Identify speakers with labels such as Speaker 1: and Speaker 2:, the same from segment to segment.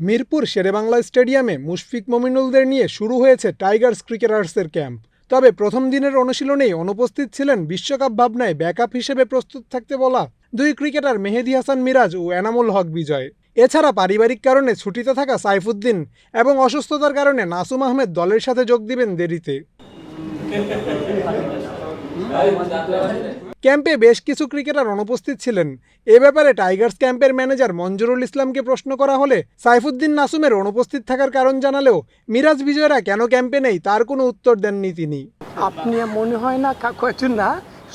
Speaker 1: মিরপুর শেরেবাংলা স্টেডিয়ামে মুশফিক মমিনুলদের নিয়ে শুরু হয়েছে টাইগার্স ক্রিকেটার্সের ক্যাম্প। তবে প্রথম দিনের অনুশীলনেই অনুপস্থিত ছিলেন বিশ্বকাপ ভাবনায় ব্যাকআপ হিসেবে প্রস্তুত থাকতে বলা দুই ক্রিকেটার মেহেদি হাসান মিরাজ ও এনামুল হক বিজয়। এছাড়া পারিবারিক কারণে ছুটিতে থাকা সাইফুদ্দিন এবং অসুস্থতার কারণে নাসুম আহমেদ দলের সাথে যোগ দিবেন দেরিতে। ক্যাম্পে বেশ কিছু ক্রিকেটার অনুপস্থিত ছিলেন। এ ব্যাপারে টাইগার্স ক্যাম্পের ম্যানেজার মঞ্জুরুল ইসলামকে প্রশ্ন করা হলে সাইফুদ্দিন নাসুমের অনুপস্থিত থাকার কারণ জানালেও মিরাজ বিজয়রা কেন ক্যাম্পে নেই তার কোনো উত্তর দেননি তিনি।
Speaker 2: আপনি মনে হয় না কয়েকজন না,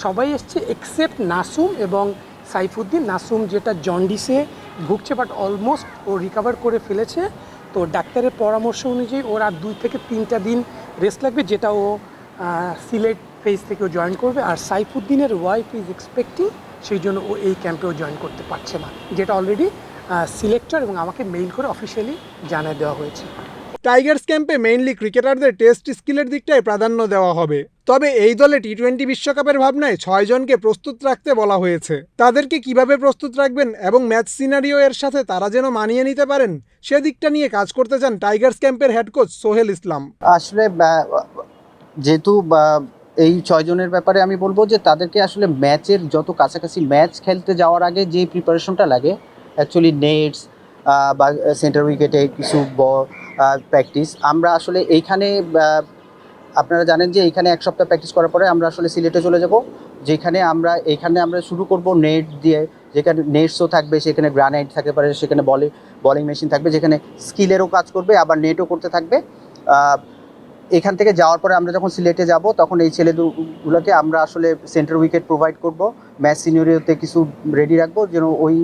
Speaker 2: সবাই এসছে এক্সেপ্ট নাসুম এবং সাইফুদ্দিন। নাসুম যেটা জন্ডিসে ভুগছে বাট অলমোস্ট ও রিকভার করে ফেলেছে। তো ডাক্তারের পরামর্শ অনুযায়ী ওর আর দুই থেকে তিনটা দিন রেস্ট লাগবে, যেটা ও সিলেট ফেজ থেকেও জয়েন করবে আর সাইফুদ্দিনের ওয়াইফ ইজ এক্সপেক্টিং সেই জন্য ও এই ক্যাম্পেও জয়েন করতে পারছে না। যেটা অলরেডি সিলেক্টর এবং আমাকে মেইল করে অফিসিয়ালি জানিয়ে দেওয়া হয়েছে।
Speaker 1: টাইগার্স ক্যাম্পে মেইনলি ক্রিকেটারদের টেস্ট স্কিলের দিকটায় প্রাধান্য দেওয়া হবে। তবে এই দলে টি টোয়েন্টি বিশ্বকাপের ভাবনায় ছয়জনকে প্রস্তুত রাখতে বলা হয়েছে। তাদেরকে কীভাবে প্রস্তুত রাখবেন এবং ম্যাচ সিনারিও এর সাথে তারা যেন মানিয়ে নিতে পারেন সেদিকটা নিয়ে কাজ করতে চান টাইগার্স ক্যাম্পের হেড কোচ সোহেল ইসলাম।
Speaker 3: আসলে যেহেতু বা- এই ছয়জনের ব্যাপারে আমি বলব যে তাদেরকে আসলে ম্যাচের যত কাছাকাছি ম্যাচ খেলতে যাওয়ার আগে যে প্রিপারেশনটা লাগে অ্যাকচুয়ালি নেটস বা সেন্টার উইকেটে কিছু প্র্যাকটিস আমরা আসলে এইখানে আপনারা জানেন যে এইখানে এক সপ্তাহ প্র্যাকটিস করার পরে আমরা আসলে সিলেটে চলে যাব, যেখানে আমরা, এইখানে আমরা শুরু করব নেট দিয়ে, যেখানে নেটসও থাকবে, সেখানে গ্রানাইট থাকতে পারে, সেখানে বলে বলিং মেশিন থাকবে, যেখানে স্কিলেরও কাজ করবে, আবার নেটও করতে থাকবে এখান থেকে যাওয়ার পরে আমরা যখন সিলেটে যাব, তখন এই ছেলেগুলোকে আমরা আসলে সেন্টার উইকেট প্রোভাইড করব। ম্যাচ সিনিয়রিওতে কিছু রেডি রাখব, যেন ওই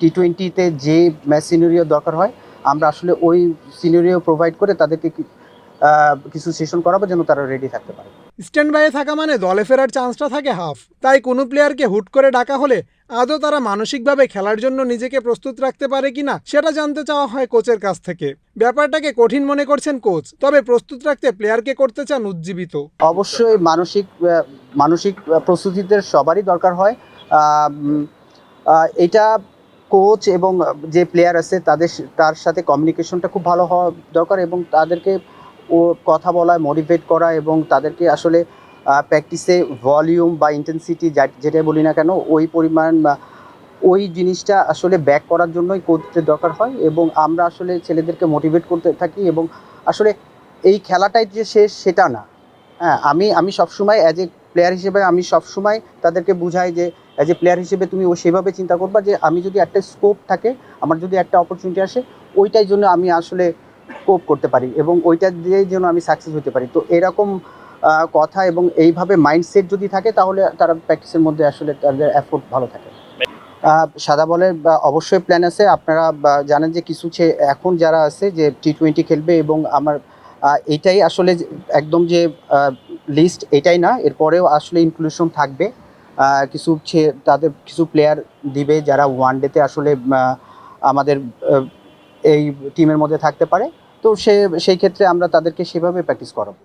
Speaker 3: টি টোয়েন্টিতে যে ম্যাচ সিনিয়রিও দরকার হয়, আমরা আসলে ওই সিনিয়রিও প্রোভাইড করে তাদেরকে কিছু সেশন করাবো, যেন তারা রেডি থাকতে পারে।
Speaker 1: স্ট্যান্ড বাইয়ে থাকা মানে দলে ফেরার চান্সটা থাকে হাফ। তাই কোনো প্লেয়ারকে হুট করে ডাকা হলে আদৌ তারা মানসিকভাবে খেলার জন্য নিজেকে প্রস্তুত রাখতে পারে কিনা সেটা জানতে চাওয়া হয় কোচের কাছ থেকে। ব্যাপারটাকে কঠিন মনে করছেন কোচ, তবে প্রস্তুত রাখতে প্লেয়ারকে করতে চান উজ্জীবিত।
Speaker 3: অবশ্যই মানসিক মানসিক প্রস্তুতিতে সবারই দরকার হয়। এটা কোচ এবং যে প্লেয়ার আছে তাদের, তার সাথে কমিউনিকেশনটা খুব ভালো হওয়া দরকার এবং তাদেরকে ও কথা বলা মোটিভেট করা এবং তাদেরকে আসলে প্র্যাকটিসে ভলিউম বা ইন্টেন্সিটি যেটা বলি না কেন, ওই পরিমাণ ওই জিনিসটা আসলে ব্যাক করার জন্যই কোচদের দরকার হয় এবং আমরা আসলে ছেলেদেরকে মোটিভেট করতে থাকি এবং আসলে এই খেলাটাই যে শেষ সেটা না। হ্যাঁ আমি আমি সবসময় অ্যাজ এ প্লেয়ার হিসেবে আমি সবসময় তাদেরকে বুঝাই যে অ্যাজ এ প্লেয়ার হিসেবে তুমি ও সেভাবে চিন্তা করবা যে, আমি যদি একটা স্কোপ থাকে, আমার যদি একটা অপরচুনিটি আসে, ওইটাই জন্য আমি আসলে কোপ করতে পারি এবং ওইটা দিয়েই যেন আমি সাকসেস হতে পারি। তো এরকম কথা এবং এইভাবে মাইন্ডসেট যদি থাকে, তাহলে তারা প্র্যাকটিসের মধ্যে আসলে তাদের এফোর্ট ভালো থাকে। সাদা বলের অবশ্যই প্ল্যান আছে। আপনারা জানেন যে কিছু এখন যারা আছে যে টি টোয়েন্টি খেলবে এবং আমার এটাই আসলে একদম যে লিস্ট এটাই না, এরপরেও আসলে ইনক্লুশন থাকবে। কিছু তাদের কিছু প্লেয়ার দিবে যারা ওয়ান ডেতে আসলে আমাদের এই টিমের মধ্যে থাকতে পারে। তো সে সেই ক্ষেত্রে আমরা তাদেরকে সেভাবে প্র্যাকটিস করাবো।